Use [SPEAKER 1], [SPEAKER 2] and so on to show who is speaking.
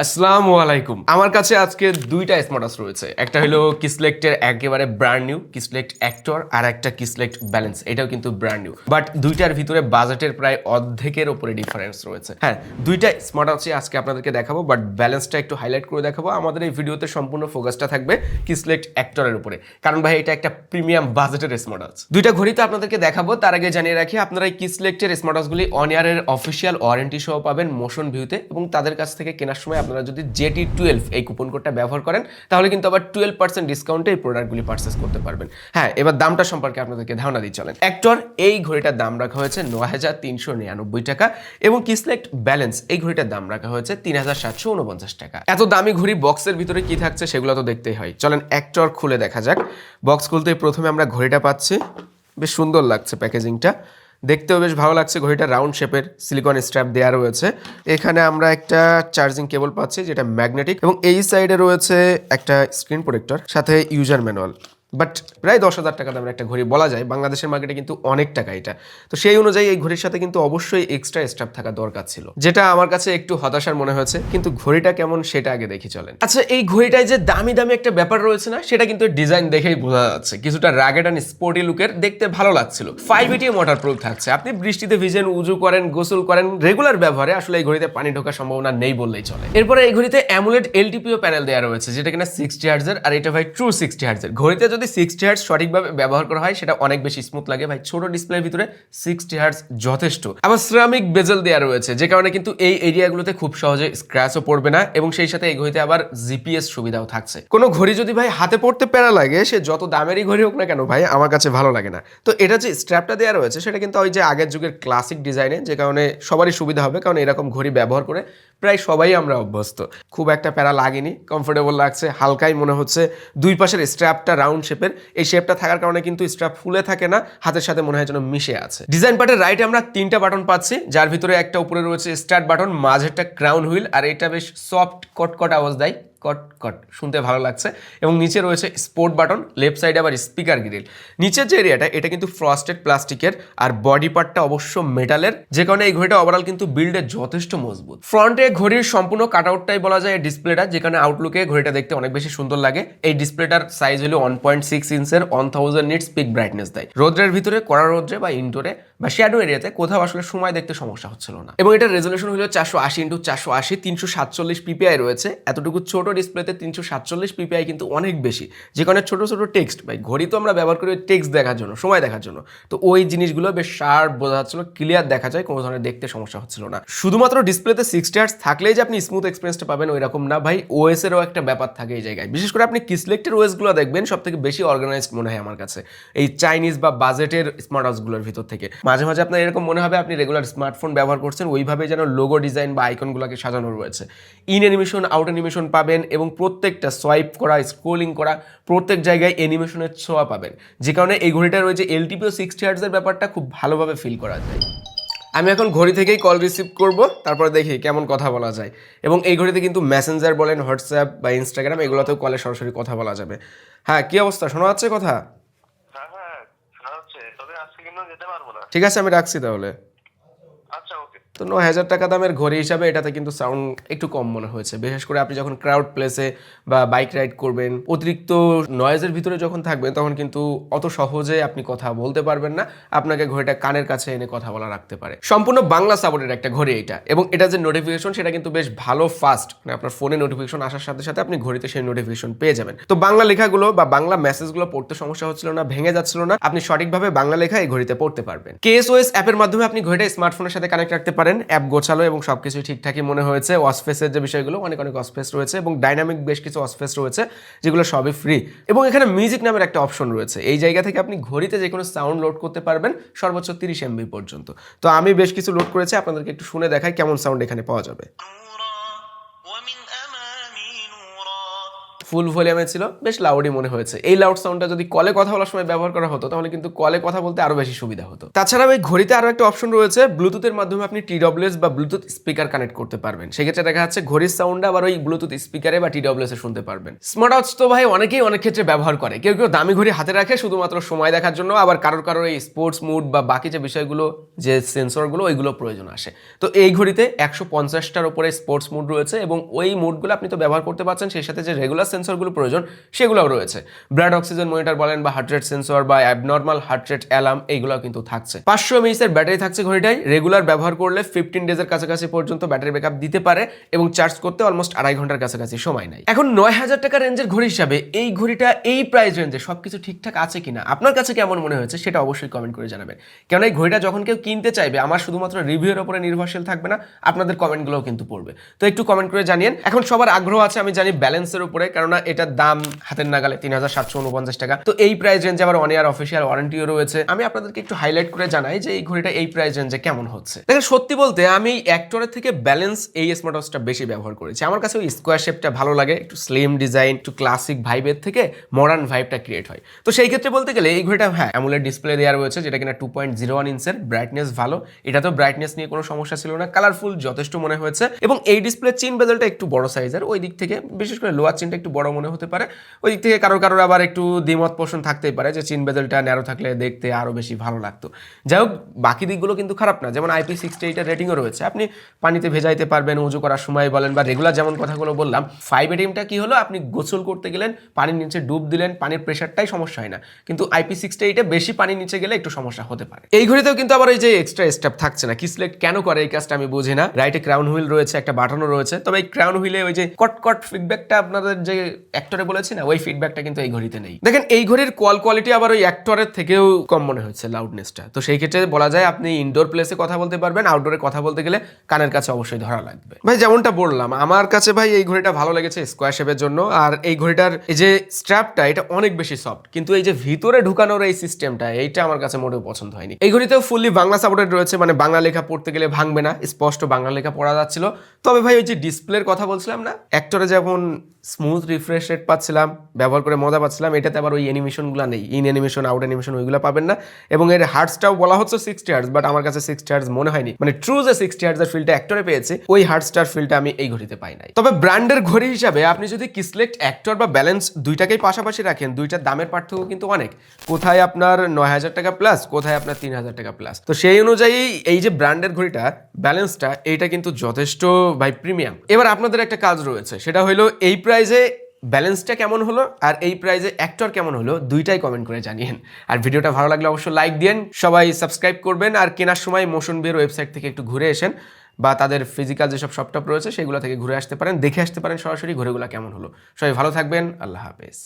[SPEAKER 1] আসসালামু আলাইকুম। আমার কাছে আজকে দুইটা স্মার্টস রয়েছে। একটা হলো কিসলেক্টের একেবারে ব্র্যান্ড নিউ কিসলেক্ট অ্যাক্টর আর একটা কিসলেক্ট ব্যালেন্স এটাও কিন্তু ব্র্যান্ড নিউ বাট দুইটার ভিতরে বাজেটের প্রায় অর্ধেকের উপরে ডিফারেন্স রয়েছে। হ্যাঁ দুইটা স্মার্ট আছে আজকে আপনাদেরকে দেখাবো বাট ব্যালেন্সটা একটু হাইলাইট করে দেখাবো। আমাদের এই ভিডিওতে সম্পূর্ণ ফোকাসটা থাকবে কিসলেক্ট অ্যাক্টরের উপরে। কারণ ভাই, এটা একটা প্রিমিয়াম বাজেটের স্মার্ট আছে দুইটা ঘড়ি তো আপনাদেরকে দেখাবো, তার আগে জানিয়ে রাখি, আপনারা এই কিসলেক্টের স্মার্টসগুলি অন ইয়ারের অফিসিয়াল ওয়ারেন্টি সহ পাবেন মোশন ভিউতে এবং তাদের কাছ থেকে কেনার সময় আপনারা যদি জেটি টুয়েলভ এই কুপন কোডটা ব্যবহার করেন, তাহলে কিন্তু আবার টুয়েলভ পার্সেন্ট ডিসকাউন্টে এই প্রোডাক্টগুলি পারচেস করতে পারবেন। হ্যাঁ এবার দামটা সম্পর্কে আপনাদেরকে ধারণা দিয়ে চলেন। অ্যাক্টর এই ঘড়িটার দাম রাখা হয়েছে ন হাজার তিনশো নিরানব্বই টাকা এবং কিসলেক্ট ব্যালেন্স এই ঘড়িটার দাম রাখা হয়েছে তিন হাজার সাতশো উনপঞ্চাশ টাকা। এত দামি ঘড়ি বক্সের ভিতরে কি থাকছে সেগুলো তো দেখতেই হয়। চলেন অ্যাক্টর খুলে দেখা যাক। বক্স খুলতে প্রথমে আমরা ঘড়িটা পাচ্ছি। বেশ সুন্দর লাগছে প্যাকেজিংটা দেখতেও বেশ ভালো লাগছে। ঘড়িটা রাউন্ড শেপের সিলিকন স্ট্র্যাপ দেওয়া রয়েছে। এখানে আমরা একটা চার্জিং কেবল পাচ্ছি যেটা ম্যাগনেটিক এবং এই সাইডে রয়েছে একটা স্ক্রিন প্রোটেক্টর সাথে ইউজার ম্যানুয়াল বাট প্রায় দশ হাজার টাকা দামের একটা ঘড়ি বলা যায়। বাংলাদেশের মার্কেটে কিন্তু অনেক টাকা এটা। তো সেই অনুযায়ী এই ঘড়ির সাথে কিন্তু অবশ্যই এক্সট্রা স্ট্রাপ থাকা দরকার ছিল। যেটা আমার কাছে একটু হতাশার মনে হয়েছে, কিন্তু ঘড়িটা কেমন সেটা আগে দেখি চলেন। আচ্ছা এই ঘড়িটায় যে দামি দামি একটা ব্যাপার রয়েছে না, সেটা কিন্তু ডিজাইন দেখেই বোঝা যাচ্ছে। কিছুটা রাগেড অ্যান্ড স্পোর্টি লুকের দেখতে ভালো লাগছিল। ফাইভ এটি মোটর প্রুফ থাকছে। আপনি বৃষ্টিতে ভিজেন, উজু করেন, গোসল করেন রেগুলার ব্যবহারে আসলে এই ঘড়িতে পানি ঢোকার সম্ভাবনা নেই বললেই চলে। এরপরে এই ঘড়িতে অ্যামুলেট এলটিপিও প্যানেল দেওয়া রয়েছে, যেটা কিনা সিক্সটি হার্জের আর এটা ভাই ট্রু সিক্সটি হার্জের ঘড়িতে যদি সিক্সটি হার্জ সঠিকভাবে ব্যবহার করা হয়, সেটা অনেক বেশি স্মুথ লাগে ভাই। ছোট ডিসপ্লের ভিতরে সিক্সটি হার্জ যথেষ্ট। আবার সিরামিক বেজেল দেওয়া রয়েছে, যে কারণে কিন্তু এই এরিয়াগুলোতে খুব সহজে স্ক্র্যাচও পড়বে না, এবং সেই সাথে এই ঘড়িতে আবার জিপিএস সুবিধাও থাকছে। কোনো ঘড়ি যদি ভাই হাতে পড়তে প্যারা লাগে, সে যত দামেরই ঘড়ি হোক না কেন ভাই, আমার কাছে ভালো লাগে না। তো এটা যে স্ট্র্যাপটা দেওয়া রয়েছে, সেটা কিন্তু ওই যে আগের যুগের ক্লাসিক ডিজাইনে যে কারণে সবারই সুবিধা হবে, কারণ এরকম ঘড়ি ব্যবহার করে প্রায় সবাই আমরা অভ্যস্ত। খুব একটা প্যারা লাগেনি কমফোর্টেবল লাগছে, হালকাই মনে হচ্ছে। দুই পাশের স্ট্র্যাপটা রাউন্ড শেপের, এই শেপটা থাকার কারণে কিন্তু স্ট্রাপ ফুলে থাকে না, হাতের সাথে মনে হয় যেন মিশে আছে। ডিজাইন পার্টের রাইটে আমরা তিনটা বাটন পাচ্ছি, যার ভিতরে একটা উপরে রয়েছে স্টার্ট বাটন মাঝেরটা ক্রাউন হুইল আর এটা বেশ সফট কটকট আওয়াজ দেয়। কট কট শুনতে ভালো লাগছে। এবং নিচে রয়েছে স্পোর্ট বাটন লেফট সাইডে আবার স্পিকার গ্রিল নিচের যে এরিয়াটা এটা কিন্তু ফ্রস্টেড প্লাস্টিকের আর বডি পার্টটা অবশ্য মেটালের যে কারণে এই ঘড়িটা ওভারঅল কিন্তু বিল্ডে যথেষ্ট মজবুত। ফ্রন্টে ঘড়ির সম্পূর্ণ কাটআউটটাই বলা যায় ডিসপ্লেটা যেখানে আউটলুকে ঘড়িটা দেখতে অনেক বেশি সুন্দর লাগে। এই ডিসপ্লেটার সাইজ হলো one point six ইঞ্চের one thousand nits peak brightness দেয়। রোদ্রের ভিতরে, কড়া রোদ্রে বা ইনডোরে বা শ্যাডো এরিয়াতে কোথাও আসলে সময় দেখতে সমস্যা হচ্ছিল না। এবং এটার রেজলিউশন হলো চারশো আশি ইন্টু চারশো আশি, তিনশো সাতচল্লিশ পিপিআই রয়েছে। এতটুকু ছোট ডিসপ্লেতে তিনশো সাতচল্লিশ পিপিআই কিন্তু অনেক বেশি। যে কারণে ছোটো ছোটো টেক্সট ভাই, ঘড়ি তো আমরা ব্যবহার করি টেক্সট দেখার জন্য, সময় দেখার জন্য। তো ওই জিনিসগুলো বেশ শার্প বোঝা যাচ্ছিল ক্লিয়ার দেখা যায়, কোনো ধরনের দেখতে সমস্যা হচ্ছিল না। শুধুমাত্র ডিসপ্লেতে সিক্সটি হার্টস থাকলেই যে আপনি স্মুথ এক্সপিরিয়েন্সটা পাবেন ওই রকম না, ভাই ওএস এরও একটা ব্যাপার থাকে এই জায়গায়। বিশেষ করে আপনি কিসলেক্টের ওএসগুলো দেখবেন সব থেকে বেশি অর্গানাইজড মনে হয় আমার কাছে। এই চাইনিজ বা বাজেটের স্মার্ট হাউসগুলোর ভিতর থেকে। মাঝে মাঝে আপনার এরকম মনে হবে আপনি রেগুলার স্মার্টফোন ব্যবহার করছেন, ওইভাবে যেন লোগো ডিজাইন বা আইকনগুলোকে সাজানো রয়েছে। ইন অ্যানিমেশন আউট অ্যানিমেশন পাবেন এবং প্রত্যেকটা সোয়াইপ করা স্ক্রোলিং করা, প্রত্যেক জায়গায় অ্যানিমেশনের ছোঁয়া পাবেন। যে কারণে এই ঘড়িটা রয়েছে এলটিপিও সিক্সটি হার্টসের ব্যাপারটা খুব ভালোভাবে ফিল করা যায়। আমি এখন ঘড়ি থেকেই কল রিসিভ করব, তারপর দেখি কেমন কথা বলা যায়। এবং এই ঘড়িতে কিন্তু মেসেঞ্জার বলেন হোয়াটসঅ্যাপ বা ইনস্টাগ্রাম এগুলোতেও কলে সরাসরি কথা বলা যাবে। হ্যাঁ কী অবস্থা? শোনা যাচ্ছে কথা
[SPEAKER 2] হ্যাঁ হ্যাঁ শোনা হচ্ছে তবে আজকে কিন্তু যেতে পারব না
[SPEAKER 1] ঠিক আছে আমি রাখছি তাহলে। তো ন হাজার টাকা দামের ঘড়ি হিসাবে এটাতে কিন্তু সাউন্ড একটু কম মনে হয়েছে। বিশেষ করে আপনি যখন ক্রাউড প্লেসে বা বাইক রাইড করবেন, অতিরিক্ত নয়েজের ভিতরে যখন থাকবেন, তখন কিন্তু অত সহজে আপনি কথা বলতে পারবেন না। আপনাকে ঘড়িটা কানের কাছে এনে কথা বলা রাখতে পারে। সম্পূর্ণ বাংলা সাপোর্টের একটা ঘড়ি এটা। এবং এটা যে নোটিফিকেশন সেটা কিন্তু বেশ ভালো ফাস্ট মানে আপনার ফোনে নোটিফিকেশন আসার সাথে সাথে আপনি ঘড়িতে সেই নোটিফিকেশন পেয়ে যাবেন। তো বাংলা লেখাগুলো বা বাংলা মেসেজগুলো পড়তে সমস্যা হচ্ছিল না, ভেঙে যাচ্ছিল না। আপনি সঠিকভাবে বাংলা লেখা এই ঘড়িতে পড়তে পারবেন। কেএসওএস অ্যাপের মাধ্যমে আপনি ঘড়িটা স্মার্টফোনের সাথে কানেক্ট রাখতে অ্যাপ গোছালো এবং সব কিছুই ঠিকঠাকই মনে হয়েছে। ওয়াসফেসের যে বিষয়গুলো, অনেক অনেক অসফেস রয়েছে এবং ডাইনামিক বেশ কিছু অসফেস রয়েছে, যেগুলো সবই ফ্রি এবং এখানে মিউজিক নামের একটা অপশন রয়েছে। এই জায়গা থেকে আপনি ঘড়িতে যে কোনো সাউন্ড লোড করতে পারবেন, সর্বোচ্চ তিরিশ এমবি পর্যন্ত। তো আমি বেশ কিছু লোড করেছি, আপনাদেরকে একটু শুনে দেখাই কেমন সাউন্ড এখানে পাওয়া যাবে। ফুল ভলিউমে ছিল, বেশ লাউডই মনে হয়েছে। এই লাউড সাউন্ডটা যদি কলে কথা বলার সময় ব্যবহার করা হতো, তাহলে কিন্তু কলে কথা বলতে আরও বেশি সুবিধা হতো। তাছাড়াও এই ঘড়িতে আরও একটা অপশন রয়েছে ব্লুটুথের মাধ্যমে আপনি টিডব্লিউএস বা ব্লুটুথ স্পিকার কানেক্ট করতে পারবেন। সেক্ষেত্রে দেখা যাচ্ছে ঘড়ির সাউন্ড আবার ওই ব্লুটুথ স্পিকারে বা টিডব্লিউএস এ শুনতে পারবেন। স্মার্ট ওয়াচ তো ভাই অনেকেই অনেক ক্ষেত্রে ব্যবহার করে। কেউ কেউ দামি ঘড়ি হাতে রাখে, শুধুমাত্র সময় দেখার জন্য, আবার কারোর কারোর এই স্পোর্টস মুড বা বাকি যে বিষয়গুলো, যে সেন্সরগুলো ওইগুলো প্রয়োজন আসে। তো এই ঘড়িতে একশো পঞ্চাশটার উপরে স্পোর্টস মুড রয়েছে এবং ওই মুডগুলো আপনি তো ব্যবহার করতে পারছেন, সেই সাথে যে রেগুলার সেন্সরগুলো প্রয়োজন, সেগুলোও রয়েছে। ব্লাড অক্সিজেন মনিটর বলেন বা হার্ট রেট সেন্সর বা অ্যাবনর্মাল হার্ট রেট অ্যালার্ম এইগুলো কিন্তু থাকছে। পাঁচশো এমএইচের ব্যাটারি থাকছে ঘড়িটাই রেগুলার ব্যবহার করলে ফিফটিন ডেজের কাছাকাছি পর্যন্ত ব্যাটারি ব্যাকআপ দিতে পারে এবং চার্জ করতে অলমোস্ট আড়াই ঘণ্টার কাছাকাছি সময় নেয়। এখন নয় হাজার টাকা রেঞ্জের ঘড়ি হিসাবে এই ঘড়িটা এই প্রাইস রেঞ্জে সবকিছু ঠিকঠাক আছে কিনা, আপনার কাছে কেমন মনে হয়েছে সেটা অবশ্যই কমেন্ট করে জানাবেন। কেন এই ঘড়িটা যখন কেউ কিনতে চাইবে, আমার শুধুমাত্র রিভিউর উপরে নির্ভরশীল থাকবে না, আপনাদের কমেন্টগুলোও কিন্তু পড়বে। তো একটু কমেন্ট করে জানিয়েন। এখন সবার আগ্রহ আছে, আমি জানি ব্যালেন্সের উপরে কেননা এটার দাম হাতের নাগালে তিন হাজার সাতশো উনপঞ্চাশ টাকা। তো এই প্রাইস রেঞ্জে আবার ওয়ান ইয়ার অফিসিয়াল ওয়ারেন্টিও রয়েছে। আমি আপনাদেরকে একটু হাইলাইট করে জানাই যে এই ঘড়িটা এই প্রাইস রেঞ্জে কেমন হচ্ছে। দেখেন, সত্যি বলতে আমি অ্যাক্টরের থেকে ব্যালেন্স এই স্মার্ট ওয়াচটা বেশি ব্যবহার করেছি। আমার কাছে ওই স্কোয়ার শেপটা ভালো লাগে, একটু স্লিম ডিজাইন একটু ক্লাসিক ভাইবের থেকে মডার্ন ভাইবটা ক্রিয়েট হয়। তো সেই ক্ষেত্রে বলতে গেলে এই ঘড়িটা হ্যাঁ অ্যামুলেট ডিসপ্লে দেওয়া রয়েছে, যেটা কিনা টু পয়েন্ট জিরো ওয়ান ইঞ্চের ব্রাইটনেস ভালো। এটা তো ব্রাইটনেস নিয়ে কোনো সমস্যা ছিল না কালারফুল যথেষ্ট মনে হয়েছে। এবং এই ডিসপ্লে চিন বেজেলটা একটু বড় সাইজের ওই দিক থেকে বিশেষ করে লোয়ার চিনটা একটু বড় মনে হতে পারে। ওই দিক থেকে কারোর কারোর আবার একটু দ্বিমত পোষণ থাকতেই পারে যে, চিন বেজেলটা ন্যারো থাকলে দেখতে আরও বেশি ভালো লাগতো। যাই হোক, বাকি দিকগুলো কিন্তু খারাপ না। যেমন আইপি সিক্সটি এইটার রেটিংও রয়েছে। আপনি পানিতে ভেজাইতে পারবেন উজু করার সময় বলেন বা রেগুলার যেমন কথাগুলো বললাম ফাইভ এটিএমটা কি হলো? আপনি গোসল করতে গেলেন, পানির নিচে ডুব দিলেন, পানির প্রেশারটাই সমস্যা হয় না। কিন্তু আইপি সিক্সটি এইটে বেশি পানির নিচে গেলে একটু সমস্যা হতে পারে। এই ঘড়িতেও কিন্তু আবার এই যে এক্সট্রা স্টেপ থাকছে না। কি সিলেক্ট কেন করে এই কাজটা আমি বুঝি না। রাইটে ক্রাউন হুইল রয়েছে, একটা বাটনও রয়েছে। তবে এই ক্রাউন হুইলে ওই যে কট কট ফিডব্যাকটা আপনাদের যে অ্যাক্টরে বলেছি না, ওই ফিডব্যাকটা কিন্তু এই ঘড়িতে নেই। দেখেন, এই ঘড়ির কল কোয়ালিটি আবার ওই অ্যাক্টরের থেকেও কম মনে হচ্ছে লাউডনেসটা তো সেই ক্ষেত্রে বলা যায় আপনি ইনডোর প্লেসে কথা বলতে পারবেন আউটডোরে কথা বলতে গেলে কানের কাছে অবশ্যই ধরা লাগবে। ভাই, যেমনটা বললাম, আমার কাছে ভাই এই ঘড়িটা ভালো লেগেছে স্কোয়ার শেপের জন্য, আর এই ঘড়িটার এই যে স্ট্র্যাপটা এটা অনেক বেশি সফট কিন্তু এই যে ভিতরে ঢুকানোর এই সিস্টেমটা এইটা আমার কাছে মোটেও পছন্দ হয়নি। এই ঘড়িতেও ফুললি বাংলা সাপোর্টেড রয়েছে মানে বাংলা লেখা পড়তে গেলে ভাঙবে না, স্পষ্ট বাংলা লেখা পড়া যাচ্ছিল। তবে ভাই ওই যে ডিসপ্লের কথা বলছিলাম না অ্যাক্টরে যেমন স্মুথ রিফ্রেশ রেট পাচ্ছিলাম, ব্যবহার করে মজা পাচ্ছিলাম, এটাতে আবার ওই অ্যানিমেশনগুলো নেই ইন অ্যানিমেশন আউট অ্যানিমেশন ওইগুলো পাবেন না। এবং এর হার্টসটাও বলা হচ্ছে সিক্সটি হার্টস বাট আমার কাছে সিক্সটি হার্টস মনে হয়নি। মানে ট্রু যে সিক্সটি হার্টসের ফিলটা অ্যাক্টরে পেয়েছে, ওই হার্টস্টার ফিলটা আমি এই ঘড়িতে পাই নাই। তবে ব্র্যান্ডের ঘড়ি হিসাবে আপনি যদি কিসলেক্ট অ্যাক্টর বা ব্যালেন্স দুইটাকেই পাশাপাশি রাখেন, দুইটার দামের পার্থক্য কিন্তু অনেক। কোথায় আপনার নয় হাজার টাকা প্লাস কোথায় আপনার তিন হাজার টাকা প্লাস তো সেই অনুযায়ী এই যে ব্র্যান্ডের ঘড়িটা ব্যালেন্সটা এইটা কিন্তু যথেষ্ট, ভাই প্রিমিয়াম এবার আপনাদের একটা কাজ রয়েছে, সেটা হলো এই প্রাইজে ব্যালেন্সটা কেমন হলো আর এই প্রাইজে অ্যাক্টর কেমন হলো দুইটাই কমেন্ট করে জানিয়েন। আর ভিডিওটা ভালো লাগলে অবশ্যই লাইক দিন সবাই সাবস্ক্রাইব করবেন আর কেনার সময় মোশন বিয়ের ওয়েবসাইট থেকে একটু ঘুরে এসেন বা তাদের ফিজিক্যাল যেসব শপটপ রয়েছে সেগুলো থেকে ঘুরে আসতে পারেন, দেখে আসতে পারেন সরাসরি ঘুরেগুলো কেমন হলো। সবাই ভালো থাকবেন, আল্লাহ হাফেজ।